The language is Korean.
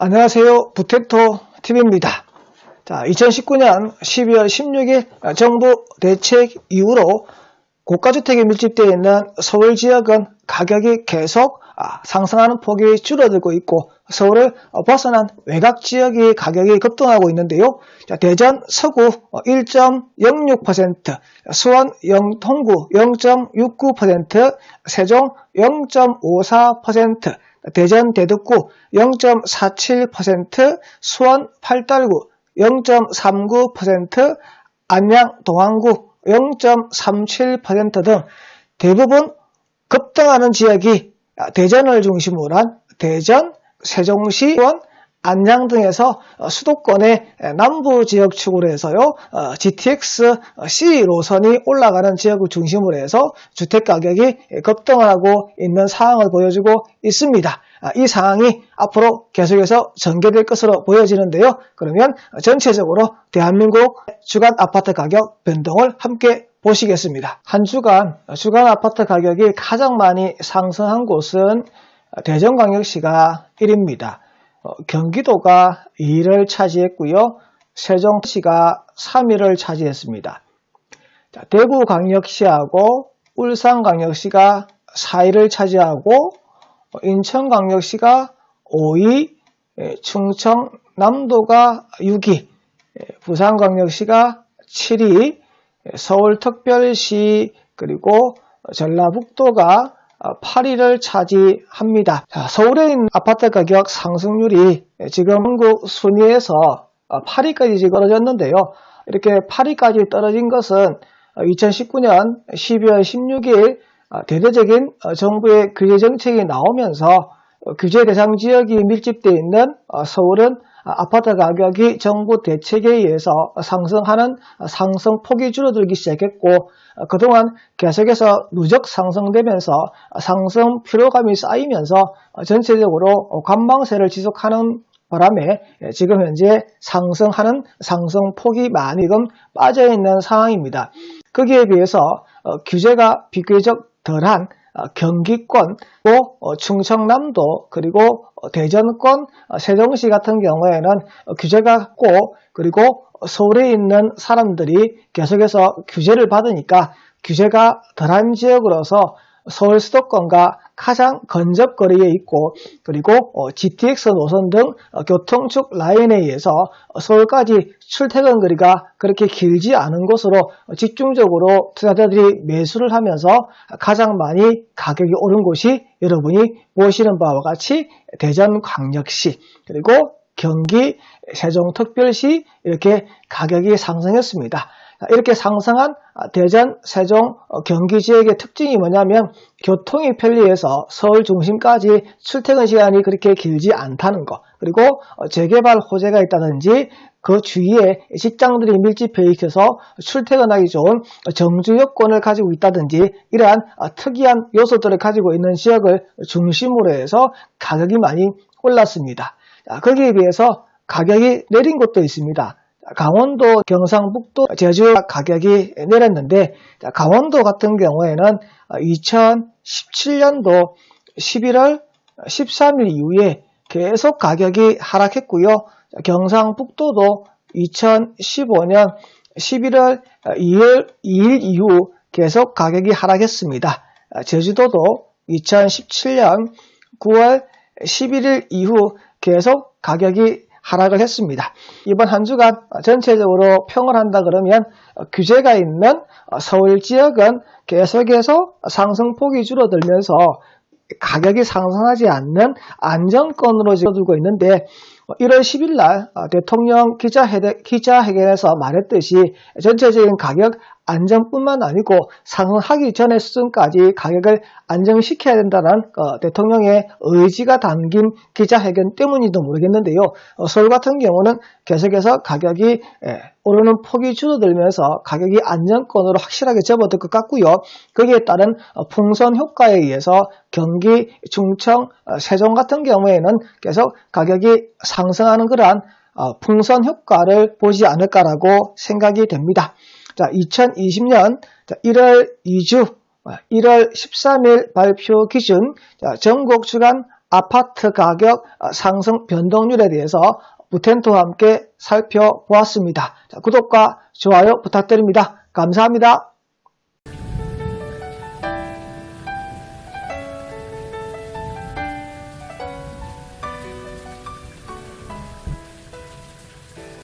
안녕하세요. 부택토 TV입니다. 자, 2019년 12월 16일 정부 대책 이후로 고가주택에 밀집되어 있는 서울 지역은 가격이 계속 아, 상승하는 폭이 줄어들고 있고 서울을 벗어난 외곽 지역의 가격이 급등하고 있는데요. 자, 대전 서구 1.06%, 수원 영 통구 0.69%, 세종 0.54%, 대전 대덕구 0.47%, 수원 팔달구 0.39%, 안양 동안구 0.37%등 대부분 급등하는 지역이 대전을 중심으로 한 대전, 세종시, 수원, 안양 등에서 수도권의 남부 지역 축으로 해서요 GTX C 노선이 올라가는 지역을 중심으로 해서 주택 가격이 급등하고 있는 상황을 보여주고 있습니다. 이 상황이 앞으로 계속해서 전개될 것으로 보여지는데요. 그러면 전체적으로 대한민국 주간 아파트 가격 변동을 함께 보시겠습니다. 한 주간 주간 아파트 가격이 가장 많이 상승한 곳은 대전광역시가 1위입니다. 어, 경기도가 2위를 차지했고요. 세종시가 3위를 차지했습니다. 자, 대구광역시하고 울산광역시가 4위를 차지하고 어, 인천광역시가 5위, 예, 충청남도가 6위, 예, 부산광역시가 7위, 예, 서울특별시 그리고 전라북도가 8위를 어, 차지합니다. 자, 서울에 있는 아파트 가격 상승률이 지금 한국 순위에서 8위까지 어, 떨어졌는데요. 이렇게 8위까지 떨어진 것은 2019년 12월 16일 대대적인 어, 정부의 규제 정책이 나오면서 규제 대상 지역이 밀집되어 있는 서울은 아파트 가격이 정부 대책에 의해서 상승하는 상승폭이 줄어들기 시작했고 그동안 계속해서 누적 상승되면서 상승 피로감이 쌓이면서 전체적으로 관망세를 지속하는 바람에 지금 현재 상승하는 상승폭이 많이 금 빠져있는 상황입니다. 거기에 비해서 규제가 비교적 덜한 어, 경기권, 또 어, 충청남도 그리고 어, 대전권, 세종시 같은 경우에는 규제가 없고 그리고 서울에 있는 사람들이 계속해서 규제를 받으니까 규제가 덜한 지역으로서 서울 수도권과 가장 근접거리에 있고 그리고 GTX 노선 등 교통축 라인에 의해서 서울까지 출퇴근 거리가 그렇게 길지 않은 곳으로 집중적으로 투자자들이 매수를 하면서 가장 많이 가격이 오른 곳이 여러분이 보시는 바와 같이 대전광역시 그리고 경기 세종특별시 이렇게 가격이 상승했습니다. 이렇게 상승한 대전, 세종, 어, 경기 지역의 특징이 뭐냐면 교통이 편리해서 서울 중심까지 출퇴근 시간이 그렇게 길지 않다는 것 그리고 어, 재개발 호재가 있다든지 그 주위에 직장들이 밀집해 있어서 출퇴근하기 좋은 정주 여건을 가지고 있다든지 이러한 어, 특이한 요소들을 가지고 있는 지역을 중심으로 해서 가격이 많이 올랐습니다. 거기에 비해서 가격이 내린 곳도 있습니다. 강원도, 경상북도, 제주 가격이 내렸는데 강원도 같은 경우에는 2017년도 11월 13일 이후에 계속 가격이 하락했고요. 경상북도도 2015년 11월 2일, 2일 이후 계속 가격이 하락했습니다. 제주도도 2017년 9월 11일 이후 계속 가격이 하락을 했습니다. 이번 한 주간 전체적으로 평을 한다 그러면 규제가 있는 서울 지역은 계속해서 상승폭이 줄어들면서 가격이 상승하지 않는 안정권으로 지어들고 있는데 1월 10일 날 대통령 기자회견에서 말했듯이 전체적인 가격 안정뿐만 아니고 상승하기 전의 수준까지 가격을 안정시켜야 된다는 어, 대통령의 의지가 담긴 기자회견 때문인지도 모르겠는데요. 어, 서울 같은 경우는 계속해서 가격이 예, 오르는 폭이 줄어들면서 가격이 안정권으로 확실하게 접어들 것 같고요. 거기에 따른 어, 풍선 효과에 의해서 경기, 충청, 어, 세종 같은 경우에는 계속 가격이 상승하는 그러한 어, 풍선 효과를 보지 않을까라고 생각이 됩니다. 자, 2020년 1월 2주 1월 13일 발표 기준 전국 주간 아파트 가격 상승 변동률에 대해서 무텐토와 함께 살펴보았습니다. 자, 구독과 좋아요 부탁드립니다. 감사합니다.